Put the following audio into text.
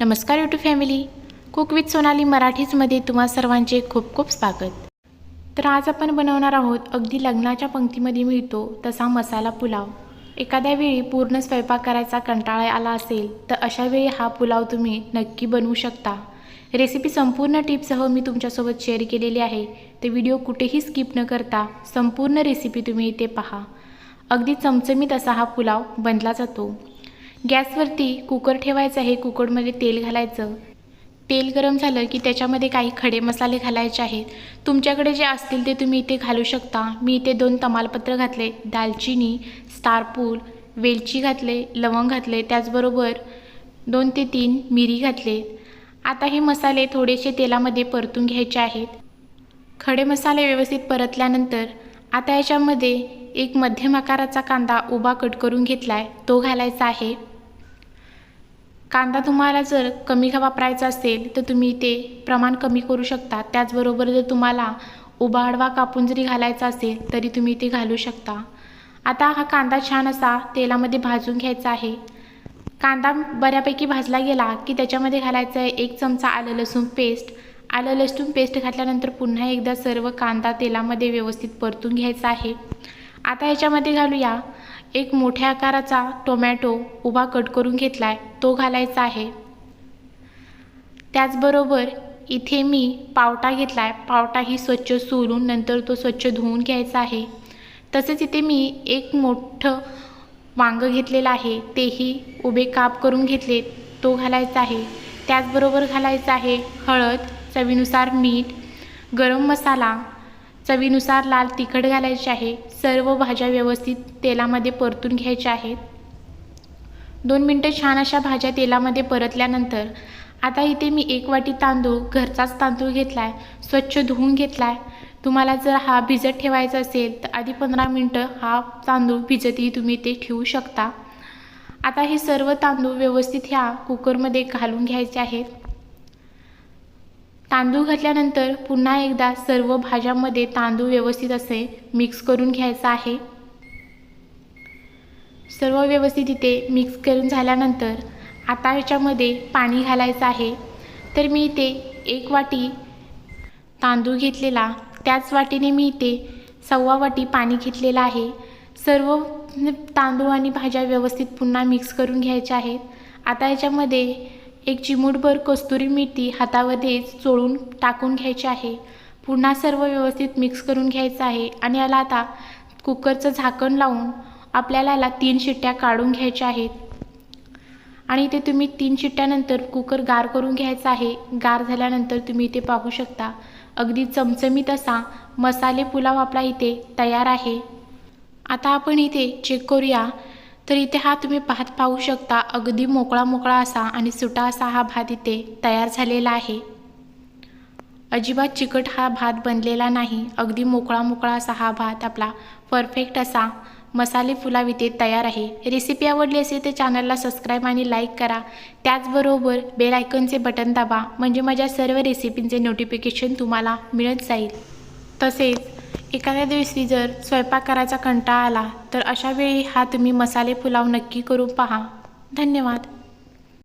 नमस्कार YouTube family cook with Sonali मराठीजमध्ये तुम्हा सर्वांचे खूप खूप स्वागत. तर आज आपण बनवणार आहोत अगदी लग्नाच्या पंक्तीमध्ये मिळतो तसा मसाला पुलाव. एखाद्या वेळी पूर्ण स्वयंपाक करायचा कंटाळा आला असेल तर अशा वेळी हा पुलाव तुम्ही नक्की बनवू शकता. रेसिपी संपूर्ण टिपसह मी तुमच्यासोबत शेअर केलेली आहे तर व्हिडिओ कुठेही स्किप न करता संपूर्ण रेसिपी तुम्ही इथे पहा. अगदी चमचमीत असा हा पुलाव बनला जातो. गॅसवरती कुकर ठेवायचं आहे कुकरमध्ये तेल घालायचं. तेल गरम झालं की त्याच्यामध्ये काही खडे मसाले घालायचे आहेत. तुमच्याकडे जे असतील ते तुम्ही इथे घालू शकता. मी इथे दोन तमालपत्र घातले. दालचिनी स्टारपूल वेलची घातले लवंग घातले त्याचबरोबर दोन ते तीन मिरी घातले. आता हे मसाले थोडेसे तेलामध्ये परतून घ्यायचे आहेत. खडे मसाले व्यवस्थित परतल्यानंतर आता याच्यामध्ये एक मध्यम आकाराचा कांदा उभा कट करून घेतला आहे तो घालायचा आहे. कांदा तुम्हाला जर कमी का वापरायचा असेल तर तुम्ही ते प्रमाण कमी करू शकता. त्याचबरोबर जर तुम्हाला उभा आडवा कापून जरी घालायचा असेल तरी तुम्ही ते घालू शकता. आता हा कांदा छान असा तेलामध्ये भाजून घ्यायचा आहे. कांदा बऱ्यापैकी भाजला गेला की त्याच्यामध्ये घालायचं आहे एक चमचा आलं लसूण पेस्ट. आलं लसूण पेस्ट घातल्यानंतर पुन्हा एकदा सर्व कांदा तेलामध्ये व्यवस्थित परतून घ्यायचा आहे. आता याच्यामध्ये घालूया एक मोठ्या आकाराचा टोमॅटो उभा कट करून घेतला आहे तो घालायचा आहे. त्याचबरोबर इथे मी पावटा घेतला आहे पावटाही स्वच्छ सोलून नंतर तो स्वच्छ धुवून घ्यायचा आहे. तसेच इथे मी एक मोठं वांगं घेतलेलं आहे तेही उभे काप करून घेतले तो घालायचा आहे. त्याचबरोबर घालायचा आहे हळद चवीनुसार मीठ गरम मसाला चवीनुसार लाल तिखट घालायचे आहे. सर्व भाज्या व्यवस्थित तेलामध्ये परतून घ्यायच्या आहेत. दोन मिनटं छान अशा भाज्या तेलामध्ये परतल्यानंतर आता इथे मी एक वाटी तांदूळ घरचाच तांदूळ घेतला आहे स्वच्छ धुवून घेतला आहे तुम्हाला जर हा भिजत ठेवायचा असेल तर आधी पंधरा मिनटं हा तांदूळ भिजतही तुम्ही ते ठेवू शकता. आता हे सर्व तांदूळ व्यवस्थित ह्या कुकरमध्ये घालून घ्यायचे आहेत. तांदूळ घातल्यानंतर पुन्हा एकदा सर्व भाज्यामध्ये तांदूळ व्यवस्थित असे मिक्स करून घ्यायचं आहे. सर्व व्यवस्थित इथे मिक्स करून झाल्यानंतर आता याच्यामध्ये पाणी घालायचं आहे. तर मी इथे एक वाटी तांदूळ घेतलेला त्याच वाटीने मी इथे सव्वा वाटी पाणी घेतलेलं आहे. सर्व तांदूळ आणि भाज्या व्यवस्थित पुन्हा मिक्स करून घ्यायच्या आहेत. आता याच्यामध्ये एक चिमूटभर कस्तुरी मेथी हातामध्ये चोळून टाकून घ्यायची आहे. पुन्हा सर्व व्यवस्थित मिक्स करून घ्यायचं आहे आणि याला आता कुकरचं झाकण लावून आपल्याला याला तीन शिट्ट्या काढून घ्यायच्या आहेत. आणि ते तुम्ही तीन शिट्ट्यानंतर कुकर गार करून घ्यायचा आहे. गार झाल्यानंतर तुम्ही इथे पाहू शकता अगदी चमचमीत असा मसाले पुलाव आपला इथे तयार आहे. आता आपण इथे चेक करूया तर इथे हा तुम्ही भात पाहू शकता. अगदी मोकळा मोकळा असा आणि सुटा असा हा भात इथे तयार झालेला आहे. अजिबात चिकट हा भात बनलेला नाही. अगदी मोकळा मोकळा असा हा भात आपला परफेक्ट असा मसाले पुलाव इथे तयार आहे. रेसिपी आवडली असेल तर चॅनलला सबस्क्राईब आणि लाईक करा. त्याचबरोबर बेल आयकनचे बटन दाबा. म्हणजे माझ्या सर्व रेसिपींचे नोटिफिकेशन तुम्हाला मिळत जाईल. तसेच एखाद्या दिवशी जर स्वयंपाक करायचा कंटाळा आला तर अशा वेळी हा तुम्ही मसाले पुलाव नक्की करून पहा. धन्यवाद.